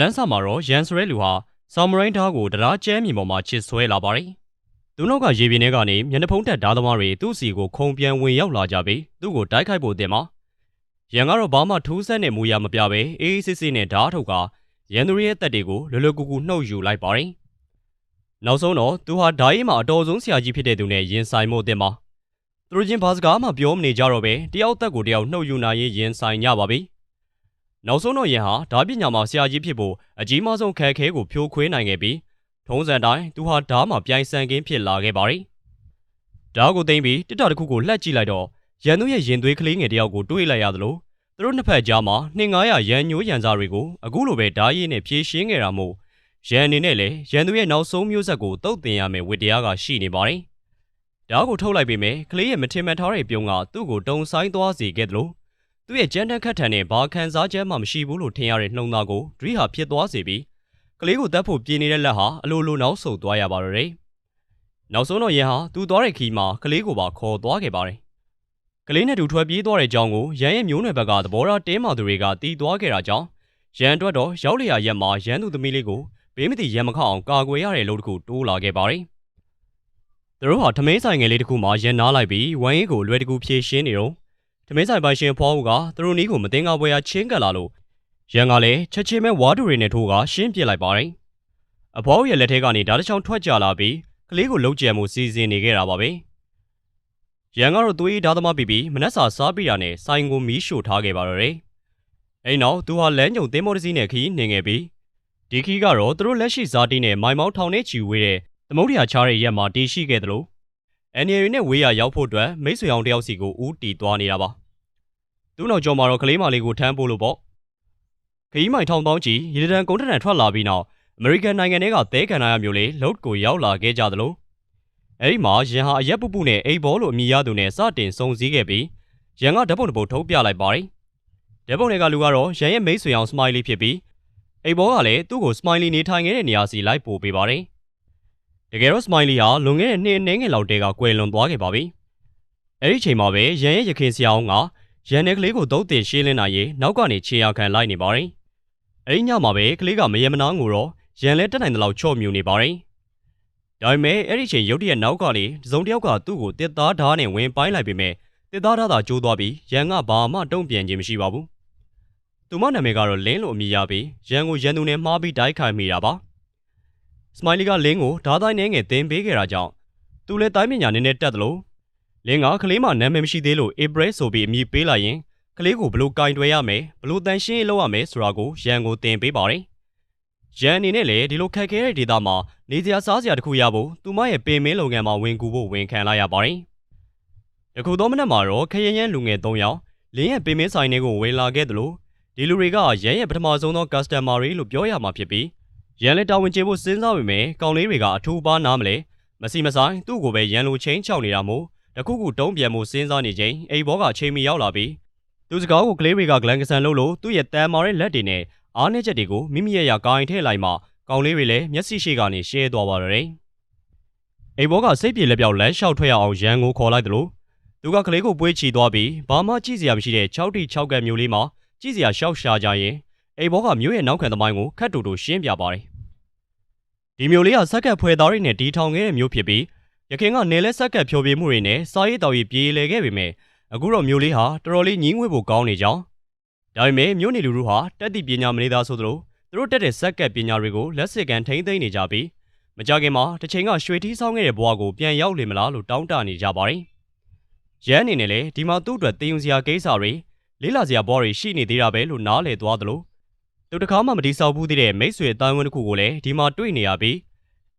လန်းစာမှာတော့ရန်ဆိုရဲလူဟာဆော်မရိုင်းဓားကိုတရားကျဲမြေပေါ်မှာချစ်ဆွဲလာပါတယ်။သူနောက်ကရေပြင်ထဲကနေမျက်နှာဖုံးတက်ဓားသမားတွေသူ့စီကိုခုံပြန်ဝင်ရောက်လာကြပြီးသူ့ကိုတိုက်ခိုက်ဖို့တင်မှာရန်ကတော့ဘာမှထူးဆန်းတဲ့မူရမပြပဲအေးအေးဆေးဆေးနဲ့ဓားထုတ်ကရန်သူရဲ့တက်တွေကိုလွယ်လွယ်ကူကူနှုတ်ယူလိုက်ပါတယ်။နောက်ဆုံးတော့သူဟာဓားရီမှာအတော်ဆုံးဆရာကြီးဖြစ်တဲ့သူနဲ့ရင်ဆိုင်မှုတင်မှာသူတို့ချင်းဘာစကားမှပြောမနေကြတော့ပဲတယောက်တက်ကိုတယောက်နှုတ်ယူနိုင်ရင်ရင်ဆိုင်ကြပါပြီ။ နောက်ဆုံးတော့ယင်ဟာဓာပညာမှာဆရာကြီးဖြစ်ဖို့အကြီးမားဆုံးခက်ခဲကိုဖြိုးခွင်းနိုင်ခဲ့ပြီးထုံးစံတိုင်းသူဟာဓာမှာပြိုင်ဆိုင်ကင်းဖြစ်လာခဲ့ပါတယ်။ဓာကိုသိမ့်ပြီးတစ်တာတစ်ခုကိုလှက်ကြည့်လိုက်တော့ရန်သူရဲ့ရင်သွေးကလေးငယ်တယောက်ကိုတွေးလိုက်ရသလိုသူတို့နှစ်ဖက်ကြားမှာ2900ရန်ညိုးရန်စားတွေကိုအခုလိုပဲဓာရည်နဲ့ဖြည့်ရှင်းခဲ့တာမို့ရန်အနေနဲ့လည်းရန်သူရဲ့နောက်ဆုံးမျိုးဆက်ကိုတုတ်တင်ရမယ်ဝတ္တရားကရှိနေပါတယ်။ဓာကိုထုတ်လိုက်ပေမဲ့ကလေးရဲ့မထင်မှန်ထားတဲ့ပြုံးကသူ့ကိုတုံဆိုင်သွားစေခဲ့တယ်လို့ သူ့ရဲ့ကြမ်းတမ်းခတ်ထန်တဲ့ဘာခံစားချက်မှမရှိဘူးလို့ထင်ရတဲ့နှုံသားကိုဒရီဟာဖြစ်သွားစေပြီးကလေးကိုတတ်ဖို့ပြေးနေတဲ့လက်ဟာအလိုလိုနောက်ဆုတ်သွားရပါတော့တယ်။နောက်ဆုံးတော့ရန်ဟာသူ့သွားတဲ့ခီးမှာကလေးကိုပါခေါ်သွားခဲ့ပါတယ်။ကလေးနဲ့တူထွက်ပြေးသွားတဲ့အကြောင်းကိုရန်ရဲ့မျိုးနွယ်ဘက်ကသဘောထားတင်းမာသူတွေကတီးသွားခဲ့တာကြောင့်ရန်အတွက်တော့ရောက်လျာရက်မှာရန်သူသမီးလေးကိုဘေးမတိရန်မခအောင်ကာကွယ်ရတဲ့လို့တခုတိုးလာခဲ့ပါတယ်။သူတို့ဟာထမင်းဆိုင်ငယ်လေးတစ်ခုမှာရန်နားလိုက်ပြီးဝိုင်းရီကိုလွယ်တကူဖြည့်ရှင်းနေတော့ ထမင်းဆိုင်ပိုင်ရှင်ဖွားဦးကသူတို့နီးကိုမတင်ကားပွဲရချင်းကပ်လာလို့ရန်ကလည်းချက်ချင်းပဲဝါးတူတွေနဲ့ထိုးကရှင်းပြစ်လိုက်ပါတယ်။အဖွားဦးရဲ့လက်ထဲကနေဓာတ်ချောင်းထွက်ကြလာပြီးကလေးကိုလှုပ်ကြံမှုစီစဉ်နေခဲ့တာပါပဲ။ရန်ကတော့သွေးဓာတ်သမားပြီးပြီးမနှက်စာစားပြီးတာနဲ့ဆိုင်ကိုမီးရှို့ထားခဲ့ပါတော့တယ်။အဲ့နောက်သူဟာလမ်းကြုံသင်းမောတစီးနဲ့ခီးနေခဲ့ပြီးဒီခီးကတော့သူတို့လက်ရှိဇာတိနဲ့မိုင်မောင်းထောင်နဲ့ချီဝေးတဲ့သမုဒ္ဒရာချားတဲ့ရက်မှာတည်ရှိခဲ့သလိုအန်နီရီနဲ့ဝေးရရောက်ဖို့အတွက်မိတ်ဆွေအောင်တယောက်စီကိုဦးတီသွားနေတာပါ။ သူ့နောက်ကျော်မှာတော့ကလေးမလေးကိုထမ်းဖို့လို့ပေါ့ခရီးမိုင်ထောင်ပေါင်းကြီးရေတံကုန်းတံထွက်လာပြီးနောက်အမေရိကန်နိုင်ငံတွေကသဲကန်နာရမျိုးလေးလုတ်ကိုရောက်လာခဲ့ကြသလိုအဲဒီမှာရန်ဟာအရက်ပူပူနဲ့အိတ်ဘောလို့အမိရသူနဲ့စတင်စုံစည်းခဲ့ပြီးရန်ကဓာတ်ပုံတစ်ပုဒ်ထုတ်ပြလိုက်ပါတယ်ဓာတ်ပုံတွေကလူကတော့ရန်ရဲ့မိတ်ဆွေအောင်စမိုင်းလီဖြစ်ပြီးအိတ်ဘောကလည်းသူ့ကိုစမိုင်းလီနေထိုင်ခဲ့တဲ့နေရာစီလိုက်ပို့ပေးပါတယ်တကယ်တော့စမိုင်းလီဟာလွန်ခဲ့တဲ့နှစ်အနည်းငယ်လောက်တည်းကကွယ်လွန်သွားခဲ့ပါပြီအဲ့ဒီချိန်မှာပဲရန်ရဲ့ရခင်ဆရာအောင်က ရန်တဲ့ကလေးကိုသုတ်တင်ရှင်းလင်းနိုင်ရေးနောက်ကနေခြေရခံလိုက်နေပါတယ်အဲ့ဒီညမှာပဲကလေးကမယမနာငိုတော့ရန်လဲတက်နိုင်တဲ့လောက်ချော့မြူနေပါတယ်။ဒါပေမဲ့အဲ့ဒီချိန်ရုတ်တရက်နောက်ကနေတစုံတစ်ယောက်ကသူ့ကိုတစ်သားဓာတ်နဲ့ဝင်ပိုင်းလိုက်ပေမဲ့တစ်သားဓာတ်သာကျိုးသွားပြီးရန်ကဘာမှတုံ့ပြန်ခြင်းမရှိပါဘူး။သူမနာမည်ကတော့လင်းလို့အမည်ရပြီးရန်ကိုရန်သူနဲ့မှားပြီးတိုက်ခိုက်မိတာပါ။စမိုင်းလီကလင်းကိုဓာတ်တိုင်းနဲ့ငယ်တင်ပေးခဲ့တာကြောင့်သူလည်းတိုင်းပညာနည်းနည်းတက်တယ်လို့ လင်းကကလေးမနာမည်မရှိသေးလို့ဧပြီဆိုပြီးအမည်ပေးလိုက်ရင်ကလေးကိုဘလို့ကင်တွယ်ရမယ်ဘလို့တန်ရှင်းလုပ်ရမယ်ဆိုတာကိုရန်ကိုသင်ပေးပါတယ်။ရန်အနေနဲ့လည်းဒီလိုခက်ခဲတဲ့ဒေသမှာနေစရာစားစရာတခုရဖို့သူမရဲ့ပင်မင်းလုပ်ငန်းမှာဝင်ကူဖို့ဝန်ခံလိုက်ရပါတယ်။တခုသောမနက်မှာတော့ခရရန်လူငယ်၃ယောက်လင်းရဲ့ပင်မင်းဆိုင်တွေကိုဝင်လာခဲ့တယ်လို့ဒီလူတွေကရန်ရဲ့ပထမဆုံးသော customer တွေလို့ပြောရမှာဖြစ်ပြီးရန်လည်းတာဝန်ကျေဖို့စဉ်းစားပေမဲ့ကောင်လေးတွေကအထူးပါနားမလဲမစီမဆိုင်သူ့ကိုပဲရန်လိုချင်းချောက်နေတာမို့ တခုခုတုံးပြန်မှုစဉ်းစားနေချိန်အိမ်ဘောကအချိန်မီရောက်လာပြီးသူစကားကိုကလေးတွေကဂလန်ကဆန်လို့လို့သူ့ရဲ့တန်မာတဲ့လက်တွေနဲ့အားနည်းချက်တွေကိုမိမိရဲ့ရာကိုင်ထည့်လိုက်မှကောင်လေးတွေလည်းမျက်စိရှိကနေရှဲသွားပါတော့တယ်။အိမ်ဘောကစိတ်ပြေလက်ပြောက်လမ်းလျှောက်ထွက်ရအောင်ရန်ကိုခေါ်လိုက်တယ်လို့သူကကလေးကိုပွေးချီသွားပြီးဘာမှကြည့်စရာမရှိတဲ့6တိ6ကက်မျိုးလေးမှာကြည့်စရာရှောက်ရှာကြရင်အိမ်ဘောကမျိုးရဲ့နောက်ခံသမိုင်းကိုခတ်တူတူရှင်းပြပါတယ်။ဒီမျိုးလေးကစက်ကက်ဖွဲသားတွေနဲ့တီထောင်ခဲ့တဲ့မျိုးဖြစ်ပြီး ရခင်ကနေလဲစက်ကက်ဖြိုပြမှုတွေနဲ့စားရည်တောက်ရည်ပြေးလဲခဲ့ပေမဲ့အခုတော့မျိုးလေးဟာတော်တော်လေးညင်းငွေဖို့ကောင်းနေကြောင်းဒါပေမဲ့မျိုးနေလူတို့ဟာတက်သည့်ပညာမလေးသားဆိုသလိုသူတို့တက်တဲ့စက်ကပ်ပညာတွေကိုလက်စစ်ကန်ထိမ့်သိမ့်နေကြပြီးမကြခင်မှာတစ်ချိန်ကရွှေထီးဆောင်ခဲ့တဲ့ဘဝကိုပြန်ရောက်လေမလားလို့တောင်းတနေကြပါတယ်။ရန်အနေနဲ့လည်းဒီမှာသူ့အတွက်တင်ယူစရာကိစ္စတွေလေးလာစရာဘဝတွေရှိနေသေးတာပဲလို့နားလည်သွားသလိုသူတကားမှမတိဆောက်ဘူးသေးတဲ့မိတ်ဆွေအတိုင်းဝန်တစ်ခုကိုလည်းဒီမှာတွေ့နေရပြီး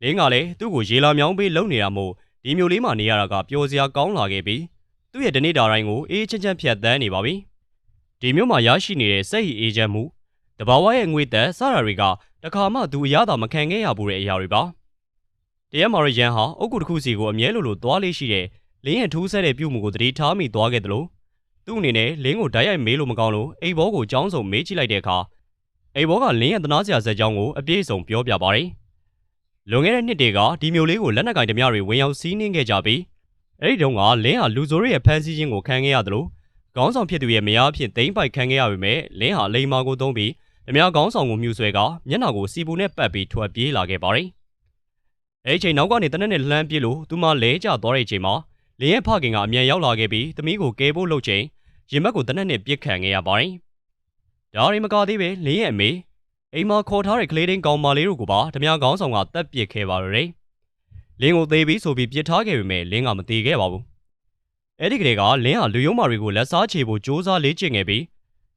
လင်းကလည်းသူ့ကိုရေလာမြောင်းပေးလုံနေတာမို့ဒီမျိုးလေးမှနေရတာကပျော်စရာကောင်းလာခဲ့ပြီးသူ့ရဲ့တနေ့တာတိုင်းကိုအေးချမ်းချမ်းဖြတ်သန်းနေပါပြီ။ဒီမျိုးမှာရရှိနေတဲ့စိတ်အေးချမ်းမှုတဘာဝရဲ့ငွေသက်စတာတွေကတခါမှသူအရသာမခံခဲ့ရဘူးတဲ့အရာတွေပါ။တရက်မာရရန်ဟာအုတ်ကုတစ်ခုစီကိုအမြဲလိုလိုသွားလေးရှိတဲ့လင်းရဲ့ထူးဆဲတဲ့ပြုမှုကိုတတိထားမိသွားခဲ့တယ်လို့သူ့အနေနဲ့လင်းကိုဓာတ်ရိုက်မေးလို့မကောင်းလို့အိမ်ဘောကိုကြောင်းစုံမေးကြည့်လိုက်တဲ့အခါအိမ်ဘောကလင်းရဲ့သနာစရာဇက်ကြောင်းကိုအပြည့်စုံပြောပြပါတယ်။ လွန်ခဲ့တဲ့နှစ်တွေကဒီမျိုးလေးကိုလက်နက်ကင်ဓမြတွေဝင်ရောက်စီးနင်းခဲ့ကြပြီးအဲ့ဒီတုန်းကလင်းဟာလူဆိုးရဲ့ဖမ်းဆီးခြင်းကိုခံခဲ့ရတယ်လို့ခေါင်းဆောင်ဖြစ်သူရဲ့မယားအဖြစ်သိမ့်ပိုက်ခံခဲ့ရပေမဲ့လင်းဟာလိန်မာကိုသုံးပြီးဓဓမြခေါင်းဆောင်ကိုမြူဆွဲကမျက်နှာကိုစီပူနဲ့ပတ်ပြီးထွက်ပြေးလာခဲ့ပါတယ်။အဲဒီချိန်နောက်ကနေတနက်နဲ့လှမ်းပြေးလို့သူမလဲကျသွားတဲ့ချိန်မှာလင်းရဲ့ဖခင်ကအမြန်ရောက်လာခဲ့ပြီးသမီးကိုကယ်ဖို့လုပ်ချိန်ရင်ဘတ်ကိုတနက်နဲ့ပြစ်ခံခဲ့ရပါတယ်။ဒါရီမကသေးပဲလင်းရဲ့အမေ အိမ်မှာခေါ်ထားတဲ့ကလေးတင်းကောင်မလေးတို့ကိုပါဓမြခေါင်းဆောင်ကတပ်ပစ်ခဲ့ပါတော့တယ်။လင်းကိုသေးပြီးဆိုပြီးပြစ်ထားခဲ့ပေမဲ့လင်းကမသေးခဲ့ပါဘူး။အဲ့ဒီကလေးကလင်းဟာလူယုံမာတွေကိုလက်စားချေဖို့စ조사လေ့ကျင့်ခဲ့ပြီး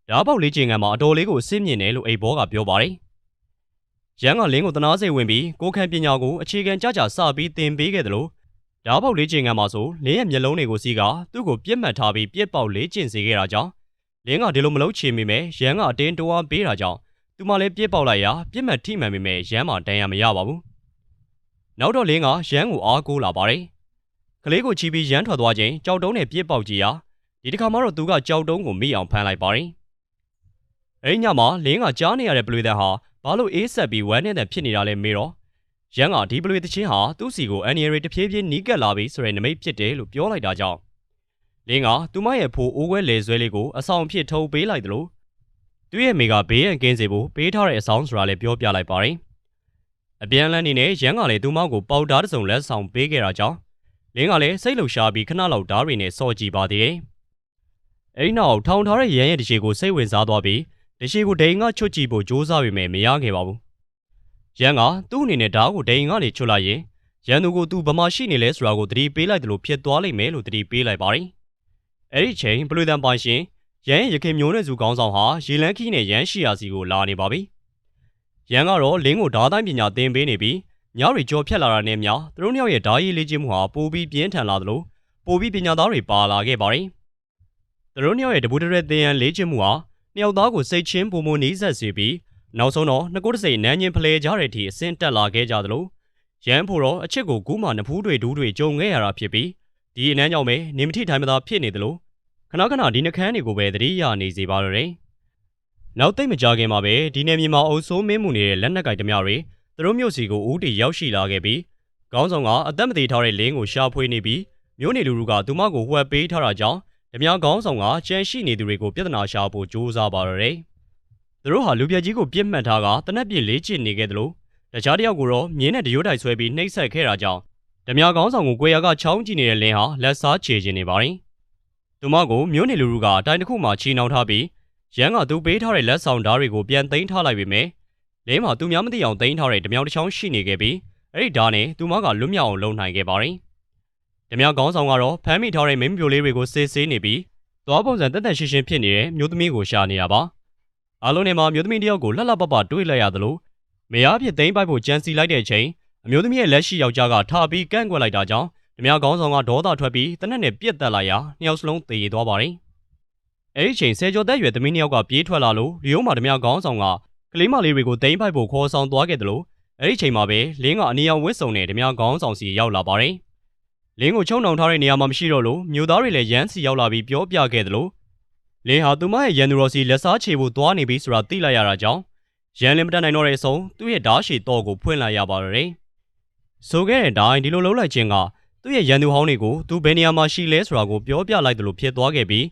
ဓာပေါက်လေးကျင်ငံမှာအတော်လေးကိုအစစ်မြင့်တယ်လို့အိဘောကပြောပါတယ်။ရန်ကလင်းကိုတနာစိတ်ဝင်ပြီးကိုခံပညာကိုအခြေခံကြကြစပြီးသင်ပေးခဲ့တယ်လို့ဓာပေါက်လေးကျင်ငံမှာဆိုလင်းရဲ့မျက်လုံးတွေကိုစီးကသူ့ကိုပြစ်မှတ်ထားပြီးပြစ်ပေါက်လေးကျင့်စေခဲ့တာကြောင့်လင်းကဒီလိုမလုပ်ချင်မိမဲ့ရန်ကအတင်းတိုးအားပေးတာကြောင့် သူမလည်းပြစ်ပေါက်လိုက်ရာပြစ်မှတ်ထိမှန်မိမဲ့ရန်မှာတန်ရမရပါဘူး။နောက်တော့လင်းကရန်ကိုအားကိုးလာပါတယ်။ကလေးကိုချီပြီးရန်ထွက်သွားချိန်ကြောက်တုံးနဲ့ပြစ်ပေါက်ကြည့်ရာဒီတစ်ခါမှတော့သူကကြောက်တုံးကိုမိအောင်ဖမ်းလိုက်ပါတယ်။အဲဒီညမှာလင်းကကြားနေရတဲ့ပလွေတန်ဟာဘာလို့အေးဆက်ပြီးဝမ်းနေတဲ့ဖြစ်နေတာလဲမေးတော့ရန်ကဒီပလွေတချင်းဟာသူ့စီကိုအန်နီရီတဖြည်းဖြည်းနီးကပ်လာပြီဆိုတဲ့နမိတ်ဖြစ်တယ်လို့ပြောလိုက်တာကြောင့်လင်းကသူမရဲ့ဖိုးအိုးခွဲလေဆွဲလေးကိုအဆောင်ဖြစ်ထုတ်ပေးလိုက်တယ်လို့ သူ့ရဲ့မိကဘေးရန်ကင်းစေဖို့ပေးထားတဲ့အဆောင်ဆိုတာလည်းပြောပြလိုက်ပါတယ်အပြန်လန်းနေနဲ့ရန်ကလည်းသူမကိုပေါက်တားတစုံလက်ဆောင်ပေးခဲ့တာကြောင့်လင်းကလည်းစိတ်လှုပ်ရှားပြီးခဏလောက်ဓားတွေနဲ့စော့ကြည့်ပါသေးတယ်အဲ့နောက်ထောင်ထားတဲ့ရန်ရဲ့တချေကိုစိတ်ဝင်စားသွားပြီးတရှိကိုဒိန်ကချွတ်ကြည့်ဖို့ကြိုးစားပေမဲ့မရခဲ့ပါဘူး။ရန်ကသူ့အနေနဲ့ဓာတ်ကိုဒိန်ကနေချွတ်လိုက်ရင်ရန်သူကိုသူဘမရှိနေလဲဆိုတာကိုသတိပေးလိုက်တယ်လို့ဖြစ်သွားလိမ့်မယ်လို့သတိပေးလိုက်ပါတယ်။အဲ့ဒီချိန်ဘလူဒန်ပိုင်ရှင် ရန်ရခင်မျိုးနဲ့စုကောင်းဆောင်ဟာရေလန်းခီးနဲ့ရန်ရှိရာစီကိုလာနေပါပြီ။ရန်ကတော့လင်းကိုဓာတ်တိုင်းပညာသင်ပေးနေပြီးညရီကြော်ဖြတ်လာတာနဲ့မျှသူတို့နှစ်ယောက်ရဲ့ဓာရီလေးချင်းမှုဟာပိုပြီးပြင်းထန်လာသလိုပိုပြီးပညာသားတွေပါလာခဲ့ပါတယ်။သူတို့နှစ်ယောက်ရဲ့တပူတရဲသင်ရန်လေးချင်းမှုဟာနှစ်ယောက်သားကိုစိတ်ချင်းပုံမနီးဆက်စေပြီးနောက်ဆုံးတော့နှစ်ကိုယ်တစိနန်းချင်းဖလဲကြတဲ့အထိအဆင့်တက်လာခဲ့ကြသလိုရန်ဖို့တော့အချစ်ကိုကူးမှနဖူးတွေဒူးတွေကြုံခဲ့ရတာဖြစ်ပြီးဒီအနမ်းကြောင့်ပဲနေမထိထိုင်မသာဖြစ်နေသလို ခဏခဏဒီနှကန်းတွေကိုပဲသတိရနေစေပါတော့တယ်။နောက်သိမ့်မကြခင်မှာပဲဒီနယ်မြေမှာအုပ်စိုးမင်းမှုနေတဲ့လက်နက်ကိုင်ဓမြတွေသူတို့မျိုးစီကိုဦးတီရောက်ရှိလာခဲ့ပြီးခေါင်းဆောင်ကအသက်မသေးထားတဲ့လင်းကိုရှာဖွေနေပြီးမျိုးနေလူလူကသူမကိုဟွက်ပေးထားတာကြောင့်ဓမြကောင်းဆောင်ကကြမ်းရှိနေသူတွေကိုပြဿနာရှာဖို့ကြိုးစားပါတော့တယ်။သူတို့ဟာလူပြက်ကြီးကိုပြစ်မှတ်ထားကတနက်ပြစ်လေးချစ်နေခဲ့တယ်လို့တခြားတယောက်ကိုတော့မြင်းနဲ့တရိုးတိုင်ဆွဲပြီးနှိပ်စက်ခဲ့တာကြောင့်ဓမြကောင်းဆောင်ကိုကိုရကချောင်းကြည့်နေတဲ့လင်းဟာလက်စားချေခြင်းနေပါတယ်။ သူမကိုမျိုးနေလူလူကအတိုင်းတစ်ခုမှချီနှောင်ထားပြီးရန်ကသူပေးထားတဲ့လက်ဆောင်ဓာတ်တွေကိုပြန်သိမ်းထားလိုက်ပေမဲ့လင်းမှာသူများမသိအောင်သိမ်းထားတဲ့ဓမြတစ်ချောင်းရှိနေခဲ့ပြီးအဲ့ဒီဓာတ်နဲ့သူမကလွတ်မြောက်အောင်လုပ်နိုင်ခဲ့ပါတယ်။ဓမြကောင်းဆောင်ကတော့ဖမ်းမိထားတဲ့မင်းပြိုလေးတွေကိုစစ်ဆေးနေပြီးသွားပုံစံတက်တက်ရှင်းရှင်းဖြစ်နေတဲ့မျိုးသမီးကိုရှာနေတာပါအားလုံးနဲ့မှမျိုးသမီးတယောက်ကိုလှလှပပတွေးလိုက်ရသလိုမယားဖြစ်သိမ်းပိုက်ဖို့ကြံစီလိုက်တဲ့အချိန်အမျိုးသမီးရဲ့လက်ရှိယောက်ျားကထားပြီးကန့်ကွက်လိုက်တာကြောင့် ဓမြကောင်းဆောင်ကဒေါသထွက်ပြီးတနက်နဲ့ပြက်တက်လိုက်ရာနှစ်ယောက်စလုံးသေသွားပါတယ်အဲ့ဒီချိန်ဆယ်ကျော်သက်ရွယ်သမီးနှစ်ယောက်ကပြေးထွက်လာလို့လီယိုမာဓမြကောင်းဆောင်ကကလေးမလေးတွေကိုသိမ်းပိုက်ဖို့ခေါ်ဆောင်သွားခဲ့တယ်လို့အဲ့ဒီချိန်မှာပဲလင်းကအနီရောင်ဝစ်စုံနဲ့ဓမြကောင်းဆောင်စီရောက်လာပါတယ်လင်းကိုချုံနှောင်ထားတဲ့နေရာမှာမရှိတော့လို့မြို့သားတွေလည်းရမ်းစီရောက်လာပြီးပြောပြခဲ့တယ်လို့လင်းဟာသူမရဲ့ရန်သူတော်စီလက်စားချေဖို့သွားနေပြီဆိုတာသိလိုက်ရတာကြောင့်ရန်လင်းမတတ်နိုင်တော့တဲ့အဆုံးသူ့ရဲ့ဓာတ်ရှည်တော့ကိုဖွင့်လိုက်ရပါတော့တယ်။ဆိုခဲ့တဲ့အတိုင်းဒီလိုလုပ်လိုက်ခြင်းက သူ့ရဲ့ရန်သူဟောင်းတွေကိုသူဘယ်နေရာမှာရှိလဲဆိုတာကိုပြောပြလိုက်တယ်လို့ဖြစ်သွားခဲ့ပြီး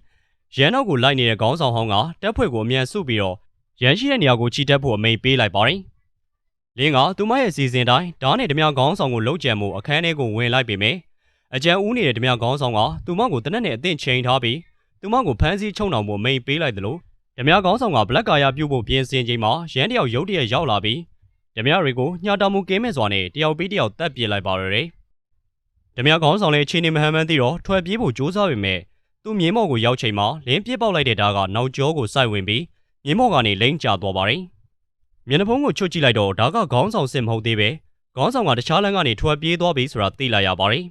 ရန်နောက်ကိုလိုက်နေတဲ့ခေါင်းဆောင်ဟောင်းကတက်ဖွဲ့ကိုအမြန်စုပြီးတော့ရန်ရှိတဲ့နေရာကိုချီတက်ဖို့အမိန်ပေးလိုက်ပါတယ်။လင်းကသူမရဲ့စီစဉ်တိုင်းဓာတ်နဲ့ဓမြခေါင်းဆောင်ကိုလှုပ်ကြံမှုအခန်းထဲကိုဝင်လိုက်ပေမယ့်အကြံဦးနေတဲ့ဓမြကောင်းဆောင်ကသူမကိုတနက်နဲ့အသင့်ချိန်ထားပြီးသူမကိုဖမ်းဆီးချုံနှောင်ဖို့မိန်ပေးလိုက်တယ်လို့ဓမြကောင်းဆောင်ကဘလက်ကာယာပြုတ်ဖို့ပြင်ဆင်ချိန်မှာရန်တယောက်ရုတ်တရက်ရောက်လာပြီးဓမြတွေကိုညှာတာမှုကင်းမဲ့စွာနဲ့တယောက်ပြီးတယောက်တက်ပြစ်လိုက်ပါရယ် ဓမြကောင်းဆောင်လည်းချင်းနေမဟန်မှန်းသိတော့ထွက်ပြေးဖို့ကြိုးစားပေမဲ့သူ့မြင်းမော်ကိုရောက်ချိန်မှာလင်းပြစ်ပေါက်လိုက်တဲ့ဓာတ်ကနောက်ကျောကိုစိုက်ဝင်ပြီးမြင်းမော်ကနေလိမ့်ကျသွားပါတယ်မျက်နှာဖုံးကိုချွတ်ကြည့်လိုက်တော့ဒါကခေါင်းဆောင်စစ်မဟုတ်သေးပဲခေါင်းဆောင်ကတခြားလမ်းကနေထွက်ပြေးသွားပြီဆိုတာသိလိုက်ရပါတယ်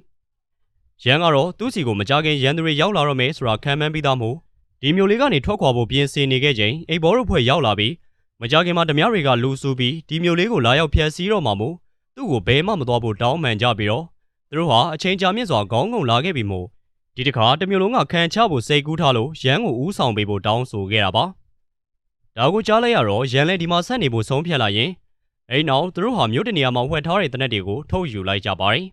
ရန်ကတော့သူ့စီကိုမကြခင်ရန်သူတွေရောက်လာတော့မယ်ဆိုတာခံမှန်းပြီးသားမို့ဒီမျိုးလေးကနေထွက်ခွာဖို့ပြင်ဆင်နေခဲ့ချိန်အိတ်ဘောတို့ဖွဲ့ရောက်လာပြီးမကြခင်မှာဓမြတွေကလူဆူပြီးဒီမျိုးလေးကိုလာရောက်ဖျက်ဆီးတော့မှမို့သူ့ကိုဘဲမှမသွားဖို့တောင်းပန်ကြပြီးတော့ သူတို့ဟာအချိန်ကြာမြင့်စွာခေါင်းငုံလာခဲ့ပြီးမို့ဒီတစ်ခါတမျိုးလုံးကခံချဖို့စိတ်ကူးထားလို့ရန်ကိုဦးဆောင်ပေးဖို့တောင်းဆိုခဲ့တာပါဒါကိုကြားလိုက်ရတော့ရန်လည်းဒီမှာဆက်နေဖို့ဆုံးဖြတ်လိုက်ရင်အဲ့နောက်သူတို့ဟာမြို့တနေရာမှာဝှက်ထားတဲ့တနက်တွေကိုထုတ်ယူလိုက်ကြပါတယ်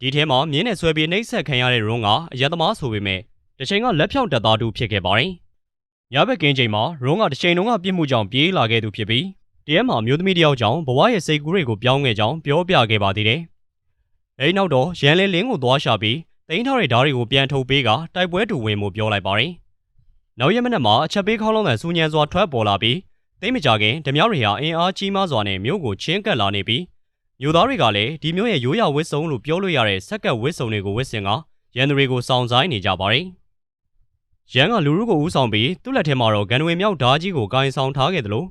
ဒီထဲမှာမြင်းနဲ့ဆွဲပြီးနှိပ်စက်ခံရတဲ့ရုံးကအရသမားဆိုပေမဲ့တချိန်ကလက်ဖြောင့်တက်သားတူဖြစ်ခဲ့ပါတယ်ညဘက်ကင်းချိန်မှာရုံးကတစ်ချိန်လုံးကပြစ်မှုကြောင့်ပြေးလာခဲ့သူဖြစ်ပြီးတရက်မှာမျိုးသမီးတစ်ယောက်ကြောင့်ဘဝရဲ့စိတ်ကူးတွေကိုပြောင်းခဲ့ကြောင်းပြောပြခဲ့ပါသေးတယ်။ အဲဒီနောက်တော့ရန်လဲလင်းကိုသွားရှာပြီးတိန်းထားတဲ့ဓာတ်တွေကိုပြန်ထုတ်ပေးကတိုက်ပွဲတူဝင်မှုပြောလိုက်ပါတယ်။နောက်ရက်မနက်မှာအချက်ပေးခေါင်းလုံးကစူညံစွာထွက်ပေါ်လာပြီးတိတ်မကြခင်ဓမြောက်တွေဟာအင်အားကြီးမားစွာနဲ့မြို့ကိုချင်းကပ်လာနေပြီးမြို့သားတွေကလည်းဒီမြို့ရဲ့ရိုးရာဝစ်စုံလို့ပြောလို့ရတဲ့စက်ကပ်ဝစ်စုံတွေကိုဝစ်စင်ကရန်သူတွေကိုစောင့်ဆိုင်နေကြပါတယ်။ရန်ကလူရုကိုဦးဆောင်ပြီးသူ့လက်ထဲမှာတော့ဂန်နဝေမြောက်ဓာကြီးကိုကိုင်ဆောင်ထားခဲ့တယ်လို့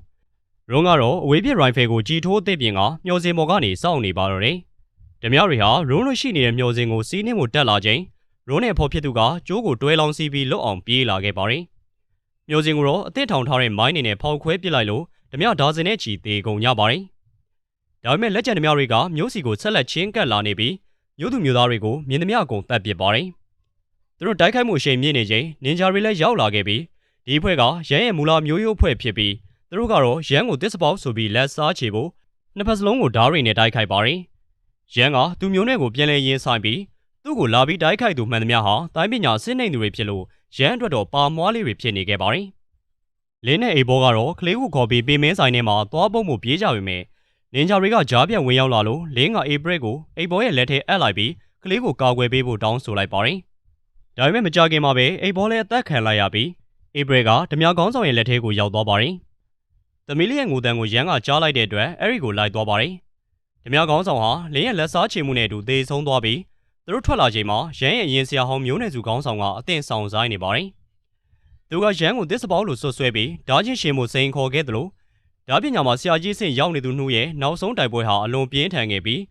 ရုံးကတော့အဝေးပြရိုင်ဖယ်ကိုကြီးထိုးအသစ်ပြင်ကမျောစင်ပေါ်ကနေစောင့်နေပါတော့တယ်။ ဓမြောက်တွေဟာရုံးလို့ရှိနေတဲ့မျောစင်ကိုစီးနှင်းမှုတက်လာချိန်ရုံးနဲ့ဖော်ဖြစ်သူကကျိုးကိုတွဲလောင်းစီးပြီးလွတ်အောင်ပြေးလာခဲ့ပါတယ်။မျောစင်ကိုတော့အသစ်ထောင်ထားတဲ့မိုင်းနေနဲ့ဖောက်ခွဲပစ်လိုက်လို့ဓမြောက်ဒါဇင်နဲ့ချီသေးကုန်ကြပါတယ်။ဒါပေမဲ့လက်ကျန်ဓမြောက်တွေကမျိုးစီကိုဆက်လက်ချင်းကပ်လာနေပြီးမျိုးသူမျိုးသားတွေကိုမြင်သမျှအကုန်တပ်ပစ်ပါတယ်။သူတို့တိုက်ခိုက်မှုအရှိန်မြင့်နေချိန်နင်ဂျာတွေလည်းရောက်လာခဲ့ပြီးဒီအဖွဲ့ကရန်ရဲ့မူလာမျိုးရိုးအဖွဲ့ဖြစ်ပြီးသူတို့ကတော့ရန်ကိုတစ်စပေါက်ဆိုပြီးလက်စားချေဖို့နှစ်ဖက်စလုံးကိုဓာတ်ရိနဲ့တိုက်ခိုက်ပါတယ်။ ရန်ကသူမျိုးနဲ့ကိုပြန်လဲရင်ဆိုင်ပြီးသူ့ကိုလာပြီးတိုက်ခိုက်သူမှန်သမျှဟာတိုင်းပညာစစ်နှိမ်သူတွေဖြစ်လို့ရန်အတွက်တော့ပါမွားလေးတွေဖြစ်နေခဲ့ပါတယ်။လင်းနဲ့အိဘောကတော့ကလေးကိုခေါ်ပြီးပေမင်းဆိုင်ထဲမှာသွားပုံးမှုပြေးကြပေမဲ့နင်ဂျာတွေကကြားပြတ်ဝင်ရောက်လာလို့လင်းကအေဘရက်ကိုအိဘောရဲ့လက်ထဲအပ်လိုက်ပြီးကလေးကိုကာကွယ်ပေးဖို့တောင်းဆိုလိုက်ပါတယ်။ဒါပေမဲ့မကြခင်မှာပဲအိဘောလည်းအသက်ခံလိုက်ရပြီးအေဘရက်ကဓမြကောင်းဆောင်ရဲ့လက်ထဲကိုရောက်သွားပါတယ်။သမီးလေးရဲ့ငိုတန်ကိုရန်ကကြားလိုက်တဲ့အတွက်အဲ့ဒီကိုလိုက်သွားပါတယ်။ ဓမြကောင်းဆောင်ဟာလင်းရဲ့လက်စားချေမှုနဲ့အတူသေဆုံးသွားပြီးသူတို့ထွက်လာချိန်မှာရန်ရဲ့ရင်ဆရာဟောင်းမျိုးနယ်စုကောင်းဆောင်ကအသင့်ဆောင်ဆိုင်နေပါတယ်။သူကရန်ကိုတစ်စပေါလို့ဆွဆွဲပြီးဓာချင်းရှင်မှုစိန်ခေါ်ခဲ့တယ်လို့ဓာပညာမှာဆရာကြီးဆင့်ရောက်နေသူနှုတ်ရဲ့နောက်ဆုံးတိုက်ပွဲဟာအလွန်ပြင်းထန်ခဲ့ပြီး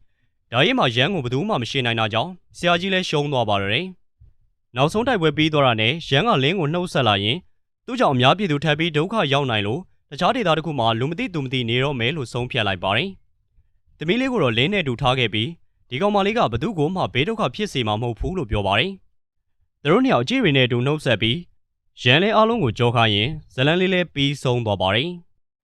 ဓာရဲမှာရန်ကိုဘယ်သူမှမရှင်းနိုင်တာကြောင့်ဆရာကြီးလည်းရှုံးသွားပါတော့တယ်။နောက်ဆုံးတိုက်ပွဲပြီးသွားတာနဲ့ရန်ကလင်းကိုနှုတ်ဆက်လာရင်သူ့ကြောင့်အများပြည်သူထပ်ပြီးဒုက္ခရောက်နိုင်လို့တခြားဒေသတစ်ခုမှာလူမသိသူမသိနေတော့မယ်လို့ဆုံးဖြတ်လိုက်ပါတယ်။ သမီးလေးကိုတော့လင်းနဲ့တူထားခဲ့ပြီးဒီကောင်မလေးကဘသူ့ကိုမှဘေးဒုက္ခဖြစ်စေမှာမဟုတ်ဘူးလို့ပြောပါတယ်။သူတို့နှစ်ယောက်ကြည့်ရင်းနဲ့တူနှုတ်ဆက်ပြီးရန်လဲအားလုံးကိုကြောခါရင်ဇလန်းလေးလေးပြီးဆုံးသွားပါတယ်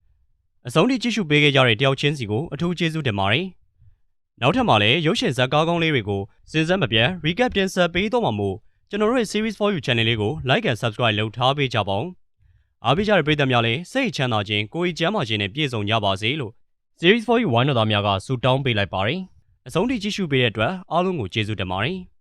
။အဆုံးထိကြည့်ရှုပေးခဲ့ကြတဲ့တယောက်ချင်းစီကိုအထူးကျေးဇူးတင်ပါတယ်။နောက်ထပ်မှာလည်းရုပ်ရှင်ဇာတ်ကားကောင်းလေးတွေကိုစဉ်ဆက်မပြတ် recap တင်ဆက်ပေးတော့မှာမို့ကျွန်တော်တို့ရဲ့ series for you channel လေးကို like and subscribe လုပ်ထားပေးကြပါဦး။အားပေးကြတဲ့ပရိသတ်များလည်းစိတ်ချမ်းသာခြင်းကိုယ်ကြီးကျန်းမာခြင်းနဲ့ပြည့်စုံကြပါစေလို့ series for you ဝိုင်းတော်သားများကဆုတောင်းပေးလိုက်ပါတယ်။အဆုံးထိကြည့်ရှုပေးတဲ့အတွက်အားလုံးကိုကျေးဇူးတင်ပါတယ်။